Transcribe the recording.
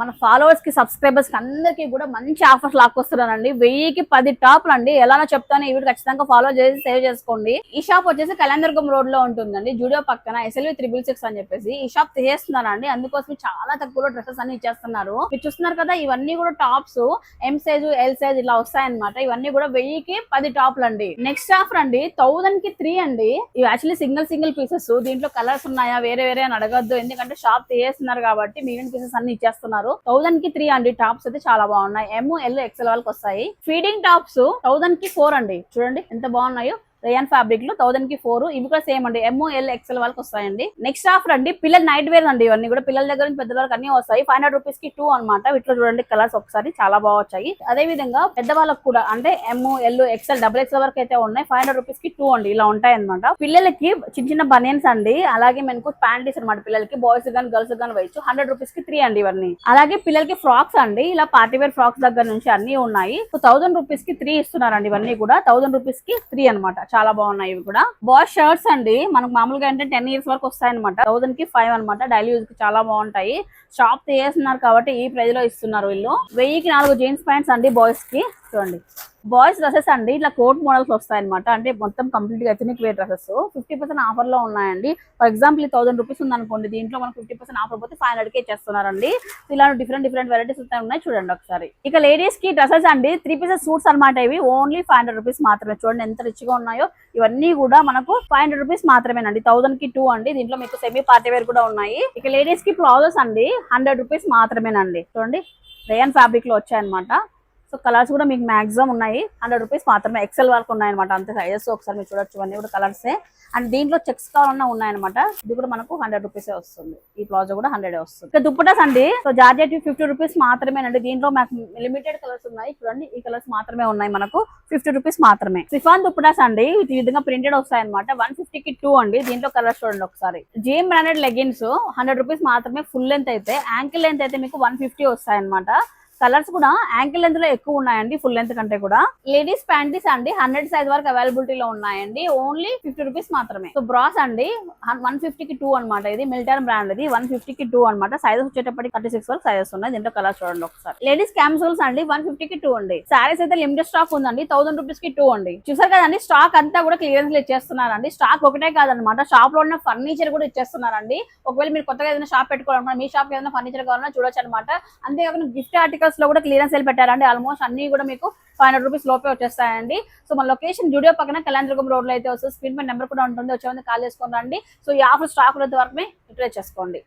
మన ఫాలోవర్స్కి సబ్స్క్రైబర్స్కి అందరికీ కూడా మంచి ఆఫర్స్ లాక్కొస్తున్నానండి వెయ్యికి పది టాప్లు అండి ఎలానో చెప్తాను ఈ వీడియో ఖచ్చితంగా ఫాలో చేసి సేవ్ చేసుకోండి. ఈ షాప్ వచ్చేసి కళ్యాణదుర్గం రోడ్లో ఉంటుందండి. జూడియో పక్కన ఎస్ఎల్వి త్రిబుల్ సిక్స్ అని చెప్పేసి ఈ షాప్ తీసేస్తున్నారండి. అందుకోసం చాలా తక్కువ డ్రెస్సెస్ అన్ని ఇచ్చేస్తున్నారు. మీరు చూస్తున్నారు కదా ఇవన్నీ కూడా tops M size L size ఇలా వస్తాయన్నమాట. ఇవన్నీ కూడా వెయ్యికి పది టాప్లు అండి నెక్స్ట్ ఆఫర్ అండి థౌసండ్కి త్రీ అండి. ఇవి యాక్చువల్లీ సింగిల్ సింగిల్ పీసెస్ దీంట్లో కలర్స్ ఉన్నాయా వేరే వేరే అని అడగద్దు. ఎందుకంటే షాప్ తీసేస్తున్నారు కాబట్టి మిగిలిన పీసెస్ అన్ని ఇచ్చేస్తున్నారు. థౌసండ్కి త్రీ అండి. టాప్స్ అయితే చాలా బాగున్నాయి. ఎమ్ ఎల్ ఎక్సెల్ వాళ్ళకి వస్తాయి. ఫీడింగ్ టాప్స్ థౌసండ్కి ఫోర్ అండి. చూడండి ఎంత బాగున్నాయో. రేయన్ ఫ్యాబ్రిక్లో థౌసండ్కి ఫోర్ ఇవి కూడా సేమ్ అండి. ఎమ్ ఎల్ ఎక్సెల్ వాళ్ళకి వస్తాయండి. నెక్స్ట్ ఆఫర్ అండి పిల్లల నైట్ వేర్ అండి ఇవన్నీ కూడా. పిల్లల దగ్గర నుంచి పెద్దల వరకు అన్ని వస్తాయి. ఫైవ్ హండ్రెడ్ రూపీస్కి టూ అనమాట వీటిలో చూడండి కలర్స్ ఒకసారి చాలా బాగా వచ్చాయి. అదే విధంగా పెద్దవాళ్ళకి కూడా అంటే M L XL double XL వరకు అయితే ఉన్నాయి. ఫైవ్ హండ్రెడ్ రూపీస్కి టూ అండి. ఇలా ఉంటాయి అనమాట పిల్లలకి చిన్న చిన్న బనియన్స్ అండి. అలాగే మనకు ప్యాంటీస్ అనమాట పిల్లలకి. బాయ్స్ కానీ గర్ల్స్ కానీ వేయచ్చు. హండ్రెడ్ రూపీస్కి త్రీ అండి ఇవన్నీ. అలాగే పిల్లలకి ఫ్రాక్స్ అండి. ఇలా పార్టీ వేర్ ఫ్రాక్స్ దగ్గర నుంచి అన్ని ఉన్నాయి. సో థౌసండ్ రూపీస్కి త్రీ ఇస్తున్నారండి ఇవన్నీ కూడా. థౌసండ్ రూపీస్కి త్రీ అనమాట చాలా బాగున్నాయి ఇవి కూడా. బాయ్స్ షర్ట్స్ అండి. మనకు మామూలుగా అంటే టెన్ ఇయర్స్ వరకు వస్తాయి అనమాట థౌసండ్కి ఫైవ్ అనమాట డైలీ యూజ్కి చాలా బాగుంటాయి. షాప్ తీసేస్తున్నారు కాబట్టి ఈ ప్రైజ్లో ఇస్తున్నారు వీళ్ళు. వెయ్యికి నాలుగు జీన్స్ ప్యాంట్స్ అండి బాయ్స్కి. చూడండి. బాయ్స్ డ్రెస్సెస్ అండి ఇట్లా కోట్ మోడల్స్ వస్తాయి అనమాట అంటే మొత్తం కంప్లీట్గా ethnic wear dresses fifty percent ఆఫర్లో ఉన్నాయండి. ఫర్ ఎగ్జాంపుల్ థౌసండ్ రూపీస్ ఉంది అనుకోండి దీంట్లో మనకు ఫిఫ్టీ పర్సెంట్ ఆఫర్ పోతే ఫైవ్ హండ్రెడ్ కే చేస్తున్నారండి ఇలాంటి డిఫరెంట్ డిఫరెంట్ వెరైటీస్ ఉన్నాయి చూడండి ఒకసారి. ఇక లేడీస్కి డ్రెస్సెస్ అండి త్రీ పీసెస్ సూట్స్ అనమాట ఇవి. ఓన్లీ ఫైవ్ హండ్రెడ్ రూపీస్ మాత్రమే. చూడండి ఎంత రిచ్గా ఉన్నాయో. ఇవన్నీ కూడా మనకు ఫైవ్ హండ్రెడ్ రూపీస్ మాత్రమేనండి. థౌసండ్కి టూ అండి. దీంట్లో మీకు సెమీ పార్టీ వేర్ కూడా ఉన్నాయి. ఇక లేడీస్కి ప్లాజోస్ అండి హండ్రెడ్ రూపీస్ మాత్రమేనండి. చూడండి రేయన్ ఫ్యాబ్రిక్లో వచ్చాయన్నమాట. సో కలర్స్ కూడా మీకు మాక్సిమం ఉన్నాయి. హండ్రెడ్ రూపీస్ మాత్రమే. ఎక్సెల్ వరకు ఉన్నాయన్నమాట. అంతే సైజెస్ ఒకసారి మీరు చూడొచ్చు. ఇవన్నీ కూడా కలర్సే అండ్ దీంట్లో చెక్స్ కావాలన్నా ఉన్నాయన్నమాట. ఇది కూడా మనకు హండ్రెడ్ రూపీస్ వస్తుంది. ఈ ప్లాజో కూడా హండ్రెడ్ వస్తుంది. ఇక దుప్పటాస్ అండి. సో జార్జెట్ ఫిఫ్టీ రూపీస్ మాత్రమేనండి. దీంట్లో మాకు లిమిటెడ్ కలర్స్ ఉన్నాయి. చూడండి ఈ కలర్స్ మాత్రమే ఉన్నాయి మనకు. ఫిఫ్టీ రూపీస్ మాత్రమే. సిఫాన్ దుప్పటాస్ అండి. ఈ విధంగా ప్రింటెడ్ వస్తాయి అనమాట వన్కి టూ అండి. దీంట్లో కలర్స్ చూడండి ఒకసారి. GM branded leggings hundred rupees మాత్రమే ఫుల్ లెంత్ అయితే యాంకిల్ లెంత్ అయితే మీకు వన్ ఫిఫ్టీ వస్తాయి అనమాట కలర్స్ కూడా యాంకిల్ లెంత్లో ఎక్కువ ఉన్నాయండి ఫుల్ లెంత్ కంటే కూడా. లేడీస్ ప్యాంటీస్ అండి హండ్రెడ్ సైజ్ వరకు అవైలబిలిటీ లో ఉన్నాయండి. ఓన్లీ ఫిఫ్టీ రూపీస్ మాత్రమే. సో బ్రాస్ అండి వన్కి టూ అనమాట ఇది మిలిటరీ బ్రాండ్ ఇది వన్కి టూ అనమాట సైజెస్ వచ్చేటప్పటికి థర్టీ సిక్స్ వరకు సైజెస్ ఉన్నాయి. దీంట్లో కలర్ చూడండి ఒకసారి. లేడీస్ క్యామ్సూల్స్ అండి వన్కి టూ అండి. సారీస్ అయితే లిమిటెడ్ స్టాక్ ఉందండి థౌసండ్ రూపీస్కి టూ అండి. చూసారు కదండి స్టాక్ అంతా కూడా క్లియరెన్స్ ఇచ్చేస్తున్నారండి. స్టాక్ ఒకటే కాదనమాట షాప్లో ఉన్న ఫర్నిచర్ కూడా ఇచ్చేస్తున్నారండి. ఒకవేళ మీరు కొత్తగా ఏదైనా షాప్ పెట్టుకోవాలనుకున్నా మీ షాప్ ఏదైనా ఫర్నిచర్ కావాలన్నా చూడొచ్చు అనమాట అంతేకాకుండా గిఫ్ట్ ఆర్టికల్స్ లో కూడా క్లియరెన్స్ సేల్ పెట్టారండి. ఆల్మోస్ట్ అన్ని కూడా మీకు ఫైవ్ హండ్రెడ్ రూపీస్ లోపే వచ్చేస్తాయండి. సో మన లొకేషన్ జూడియో పక్కన కళ్యాణదుర్గం రోడ్లో అయితే వస్తుంది. స్క్రీన్ పై నెంబర్ కూడా ఉంటుంది. వచ్చే కాల్ చేసుకోండి రండి. సో ఈ ఆఫర్ స్టాక్ ఉన్నంత వరకు యూటిలైజ్ చేసుకోండి.